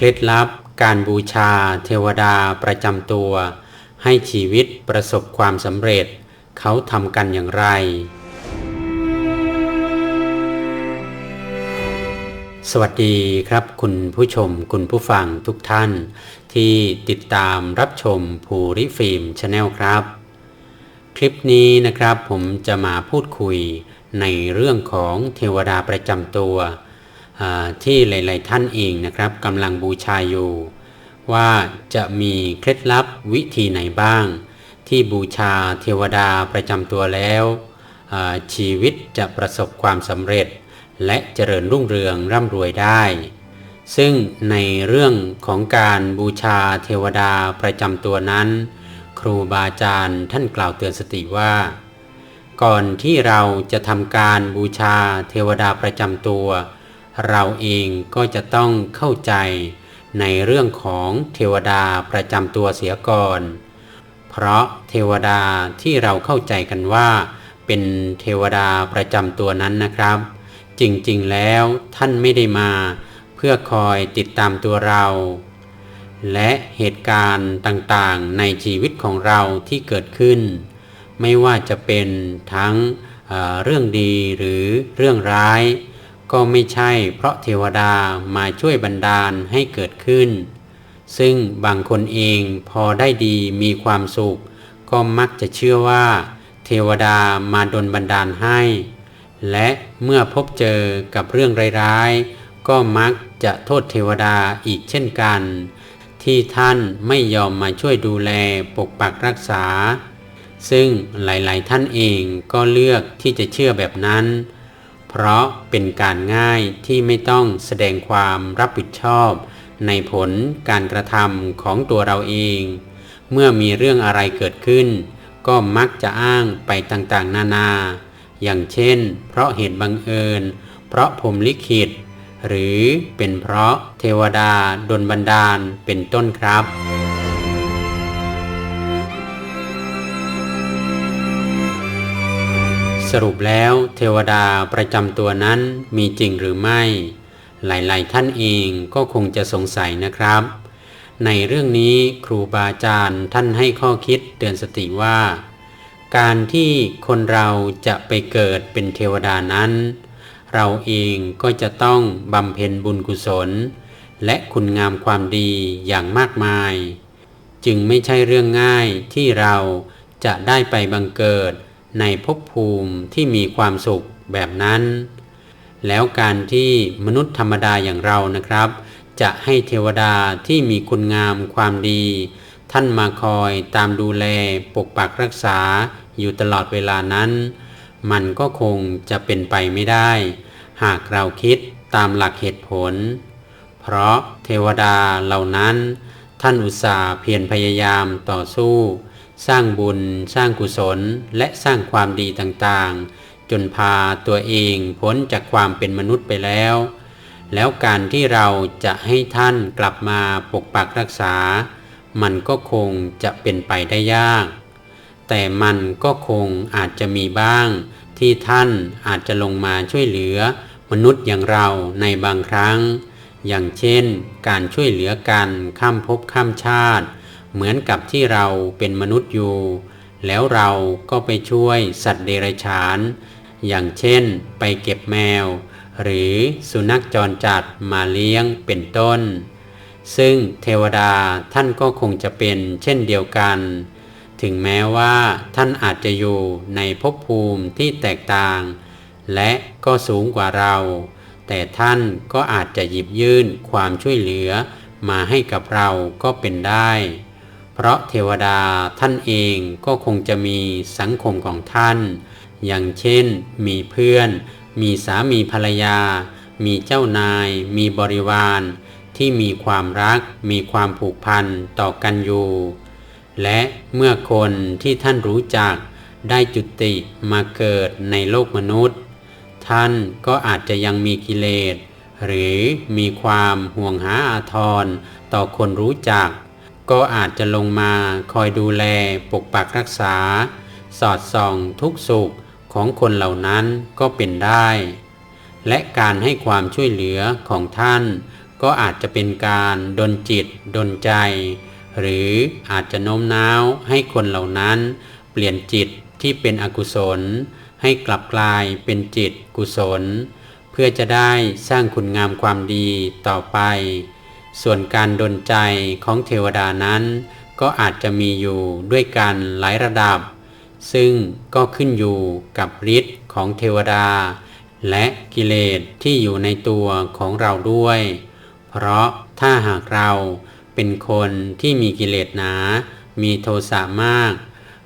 เคล็ดลับ การบูชา เทวดาประจำตัว ให้ชีวิตประสบความสำเร็จ เขาทำกันอย่างไร สวัสดีครับคุณผู้ชมคุณผู้ฟังทุกท่าน ที่ติดตามรับชมภูริฟิล์มชาแนลครับ คลิปนี้นะครับผมจะมาพูดคุยในเรื่องของเทวดาประจำตัว ที่หลาย ๆ ท่านเองนะครับกำลังบูชาอยู่ว่าจะมีเคล็ดลับวิธีไหนบ้าง ที่บูชาเทวดาประจำตัวแล้ว ชีวิตจะประสบความสำเร็จ และเจริญรุ่งเรืองร่ำรวยได้ ซึ่งในเรื่องของการบูชาเทวดาประจำตัวนั้น ครูบาอาจารย์ท่านกล่าวเตือนสติว่า ก่อนที่เราจะทำการบูชาเทวดาประจำตัว เราเองก็จะต้องเข้าใจในเรื่องของเทวดาประจำตัวเสียก่อน เพราะเทวดาที่เราเข้าใจกันว่า เป็นเทวดาประจำตัวนั้นนะครับ จริงๆแล้วท่านไม่ได้มาเพื่อคอยติดตามตัวเรา และเหตุการณ์ต่างๆในชีวิตของเราที่เกิดขึ้น ไม่ว่าจะเป็นทั้งเเรื่องดีหรือเรื่องร้าย ก็ไม่ใช่เพราะเทวดามาช่วยบันดาลให้เกิดขึ้น ซึ่งบางคนเองพอได้ดีมีความสุข ก็มักจะเชื่อว่า เทวดามาดลบันดาลให้ และเมื่อพบเจอกับเรื่องร้ายๆ ก็มักจะโทษเทวดาอีกเช่นกัน ที่ท่านไม่ยอมมาช่วยดูแลปกปักรักษา ซึ่งหลายๆ ท่านเองก็เลือกที่จะเชื่อแบบนั้น เพราะเป็นการง่ายที่ไม่ต้องแสดงความรับผิดชอบ ในผลการกระทำของตัวเราเอง เมื่อมีเรื่องอะไรเกิดขึ้น ก็มักจะอ้างไปต่างๆ นานา อย่างเช่น เพราะเหตุบังเอิญ เพราะผมลิขิต หรือเป็นเพราะเทวดาดลบันดาลเป็นต้นครับ สรุปแล้วเทวดาประจำตัวนั้นมีจริงหรือไม่ หลายๆ ท่านเองก็คงจะสงสัยนะครับ ในเรื่องนี้ครูบาอาจารย์ท่านให้ข้อคิดเตือนสติว่า การที่คนเราจะไปเกิดเป็นเทวดานั้น เราเองก็จะต้องบำเพ็ญบุญกุศล และคุณงามความดีอย่างมากมาย จึงไม่ใช่เรื่องง่ายที่เราจะได้ไปบังเกิด ในภพภูมิที่มีความสุขแบบนั้น แล้วการที่มนุษย์ธรรมดาอย่างเรานะครับ จะให้เทวดาที่มีคุณงามความดี ท่านมาคอยตามดูแลปกปักรักษาอยู่ตลอดเวลานั้น มันก็คงจะเป็นไปไม่ได้ หากเราคิดตามหลักเหตุผล เพราะเทวดาเหล่านั้น ท่านอุตส่าห์เพียรพยายามต่อสู้ สร้างบุญ สร้างกุศล และสร้างความดีต่างๆ จนพาตัวเองพ้นจากความเป็นมนุษย์ไปแล้ว แล้วการที่เราจะให้ท่านกลับมาปกปักรักษา มันก็คงจะเป็นไปได้ยาก แต่มันก็คงอาจจะมีบ้าง ที่ท่านอาจจะลงมาช่วยเหลือ มนุษย์อย่างเราในบางครั้ง อย่างเช่น การช่วยเหลือกันข้ามภพข้ามชาติ เหมือนกับที่เราเป็นมนุษย์อยู่ แล้วเราก็ไปช่วยสัตว์เดรัจฉาน อย่างเช่น ไปเก็บแมว หรือสุนัขจรจัดมาเลี้ยงเป็นต้น ซึ่งเทวดาท่านก็คงจะเป็นเช่นเดียวกัน ถึงแม้ว่าท่านอาจจะอยู่ในภพภูมิที่แตกต่าง และก็สูงกว่าเรา แต่ท่านก็อาจจะหยิบยื่นความช่วยเหลือมาให้กับเราก็เป็นได้ เพราะเทวดาท่านเองก็คงจะมีสังคมของท่าน อย่างเช่น มีเพื่อน มีสามีภรรยา มีเจ้านาย มีบริวาร ที่มีความรัก มีความผูกพันต่อกันอยู่ และเมื่อคนที่ท่านรู้จักได้จุติมาเกิดในโลกมนุษย์ ท่านก็อาจจะยังมีกิเลส หรือมีความห่วงหาอาทรต่อคนรู้จัก ก็อาจจะลงมาคอยดูแลปกปักรักษา สอดส่องทุกสุขของคนเหล่านั้นก็เป็นได้ และการให้ความช่วยเหลือของท่าน ก็อาจจะเป็นการดนจิต ดนใจ หรืออาจจะโน้มน้าวให้คนเหล่านั้น เปลี่ยนจิตที่เป็นอกุศล ให้กลับกลายเป็นจิตกุศล เพื่อจะได้สร้างคุณงามความดีต่อไป ส่วนการดนใจของเทวดานั้น ก็อาจจะมีอยู่ด้วยกันหลายระดับ ซึ่งก็ขึ้นอยู่กับฤทธิ์ของเทวดา และกิเลสที่อยู่ในตัวของเราด้วย เพราะถ้าหากเราเป็นคนที่มีกิเลสหนา มีโทสะมาก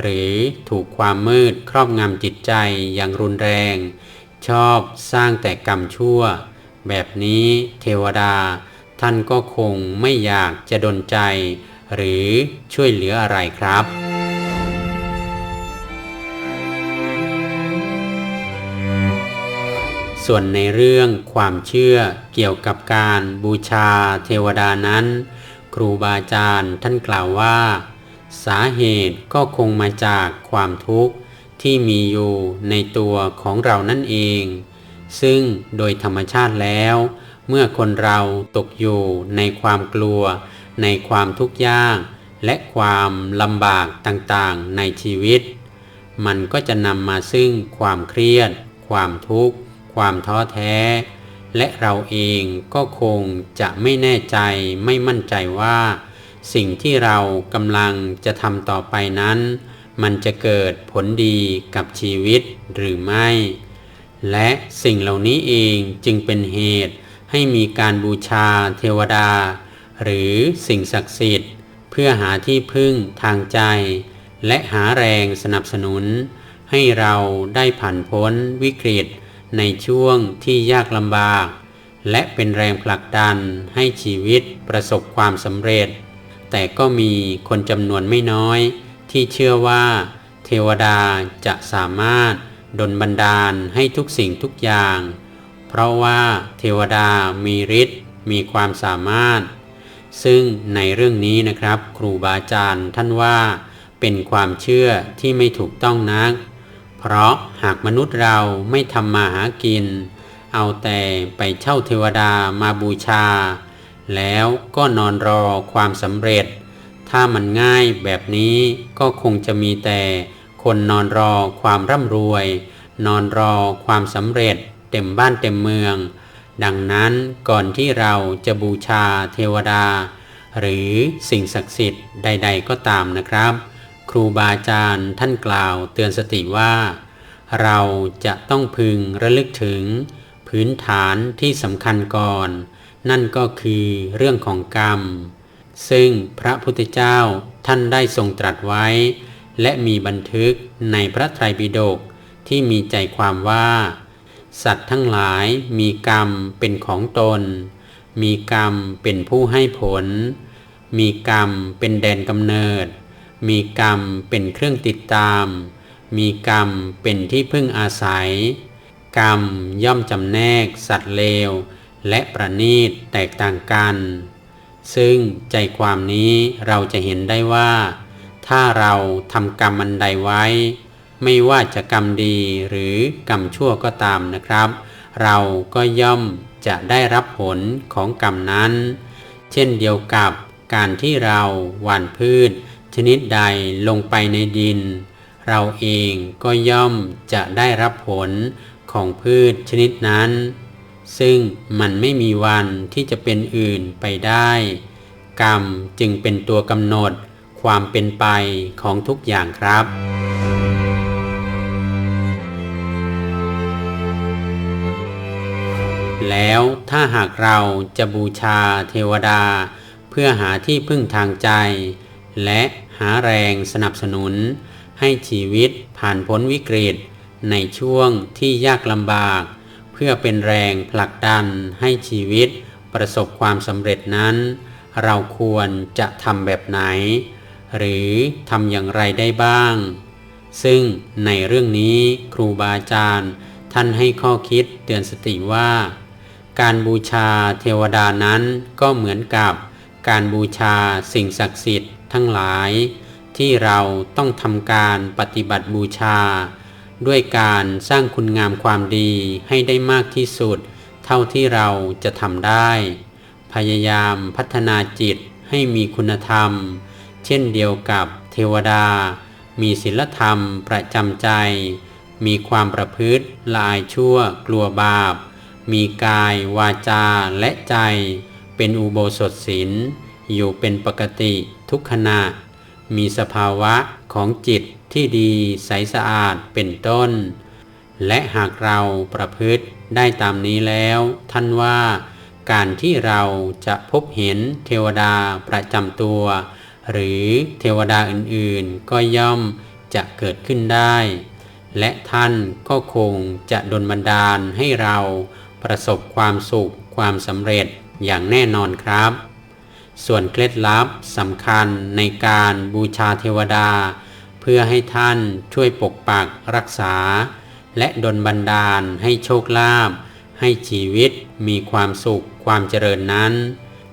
หรือถูกความมืดครอบงำจิตใจอย่างรุนแรง ชอบสร้างแต่กรรมชั่ว แบบนี้เทวดา ท่านก็คงไม่อยากจะดนใจ หรือช่วยเหลืออะไรครับส่วนในเรื่องความเชื่อเกี่ยวกับการบูชาเทวดานั้น ครูบาอาจารย์ท่านกล่าวว่า สาเหตุก็คงมาจากความทุกข์ที่มีอยู่ในตัวของเรานั่นเอง ซึ่งโดยธรรมชาติแล้ว เมื่อคนเราตกอยู่ในความกลัว ในความทุกข์ยาก และความลำบากต่างๆในชีวิต มันก็จะนำมาซึ่งความเครียด ความทุกข์ ความท้อแท้ และเราเองก็คงจะไม่แน่ใจไม่มั่นใจว่า สิ่งที่เรากำลังจะทำต่อไปนั้น มันจะเกิดผลดีกับชีวิตหรือไม่ และสิ่งเหล่านี้เองจึงเป็นเหตุ ให้มีการบูชาเทวดา หรือสิ่งศักดิ์สิทธิ์ เพื่อหาที่พึ่งทางใจ และหาแรงสนับสนุน ให้เราได้ผ่านพ้นวิกฤตในช่วงที่ยากลำบาก และเป็นแรงผลักดันให้ชีวิตประสบความสำเร็จ แต่ก็มีคนจำนวนไม่น้อย ที่เชื่อว่า เทวดาจะสามารถดลบันดาลให้ทุกสิ่งทุกอย่าง เพราะว่าเทวดามีฤทธิ์มีความสามารถ ซึ่งในเรื่องนี้นะครับ ครูบาอาจารย์ท่านว่าเป็นความเชื่อที่ไม่ถูกต้องนัก เพราะหากมนุษย์เราไม่ทำมาหากิน เอาแต่ไปเช่าเทวดามาบูชา แล้วก็นอนรอความสำเร็จ ถ้ามันง่ายแบบนี้ก็คงจะมีแต่คนนอนรอความร่ำรวย นอนรอความสำเร็จ เต็มบ้านเต็มเมือง ดังนั้นก่อนที่เราจะบูชาเทวดา หรือสิ่งศักดิ์สิทธิ์ใด ๆ ก็ตามนะครับ ครูบาอาจารย์ท่านกล่าวเตือนสติว่า เราจะต้องพึงระลึกถึง พื้นฐานที่สำคัญก่อน นั่นก็คือเรื่องของกรรม ซึ่งพระพุทธเจ้าท่านได้ทรงตรัสไว้ และมีบันทึกในพระไตรปิฎกที่มีใจความว่า สัตว์ทั้งหลายมีกรรมเป็นของตน มีกรรมเป็นผู้ให้ผล มีกรรมเป็นแดนกำเนิด มีกรรมเป็นเครื่องติดตาม มีกรรมเป็นที่พึ่งอาศัย กรรมย่อมจำแนกสัตว์เลว และประณีตแตกต่างกัน ซึ่งใจความนี้เราจะเห็นได้ว่า ถ้าเราทำกรรมอันใดไว้ ไม่ว่าจะกรรมดีหรือกรรมชั่วก็ตามนะครับ เราก็ย่อมจะได้รับผลของกรรมนั้น เช่นเดียวกับการที่เราหว่านพืช ชนิดใดลงไปในดิน เราเองก็ย่อมจะได้รับผลของพืชชนิดนั้น ซึ่งมันไม่มีวันที่จะเป็นอื่นไปได้ กรรมจึงเป็นตัวกำหนดความเป็นไปของทุกอย่างครับ แล้วถ้าหากเราจะบูชาเทวดา เพื่อหาที่พึ่งทางใจ และหาแรงสนับสนุน ให้ชีวิตผ่านพ้นวิกฤต ในช่วงที่ยากลำบาก เพื่อเป็นแรงผลักดันให้ชีวิตประสบความสำเร็จนั้น เราควรจะทำแบบไหน หรือทำอย่างไรได้บ้าง ซึ่งในเรื่องนี้ครูบาอาจารย์ท่านให้ข้อคิดเตือนสติว่า การบูชาเทวดานั้นก็เหมือนกับการบูชาสิ่งศักดิ์สิทธิ์ทั้งหลาย ที่เราต้องทำการปฏิบัติบูชา ด้วยการสร้างคุณงามความดีให้ได้มากที่สุด เท่าที่เราจะทำได้ พยายามพัฒนาจิตให้มีคุณธรรม เช่นเดียวกับเทวดา มีศีลธรรมประจำใจ มีความประพฤติลายชั่วกลัวบาป มีกายวาจาและใจ เป็นอุโบสถศีลอยู่เป็นปกติทุกขณะ มีสภาวะของจิตที่ดีใสสะอาดเป็นต้น และหากเราประพฤติได้ตามนี้แล้ว ท่านว่า การที่เราจะพบเห็นเทวดาประจำตัว หรือเทวดาอื่นๆ ก็ย่อมจะเกิดขึ้นได้ และท่านก็คงจะดลบันดาลให้เรา ประสบความสุขความสำเร็จอย่างแน่นอนครับ ส่วนเคล็ดลับสำคัญในการบูชาเทวดา เพื่อให้ท่านช่วยปกปักรักษา และดลบันดาลให้โชคลาภให้ชีวิตมีความสุขความเจริญนั้น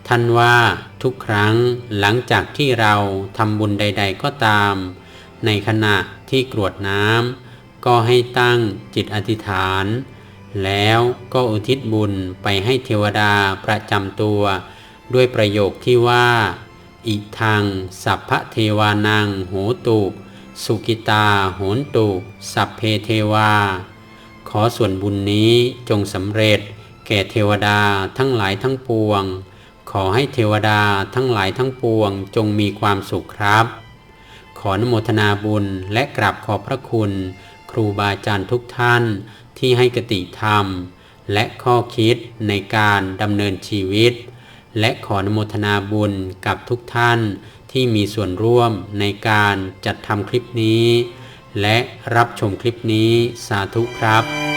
ท่านว่าทุกครั้งหลังจากที่เราทำบุญใด ๆ ก็ตาม ในขณะที่กรวดน้ำก็ให้ตั้งจิตอธิษฐาน แล้วก็อุทิศบุญไปให้เทวดาประจำตัว ด้วยประโยคที่ว่า อิทัง สัพพเทวานัง โหตุสุกิตา โหนตุ สัพเพเทวา ขอส่วนบุญนี้จงสำเร็จ แก่เทวดาทั้งหลายทั้งปวง ขอให้เทวดาทั้งหลายทั้งปวงจงมีความสุขครับ ขอนโมทนาบุญและกราบขอบพระคุณ ครูบาอาจารย์ทุกท่านที่ให้กติธรรม และข้อคิดในการดำเนินชีวิต และขออนุโมทนาบุญกับทุกท่านที่มีส่วนร่วมในการจัดทำคลิปนี้ และรับชมคลิปนี้สาธุครับ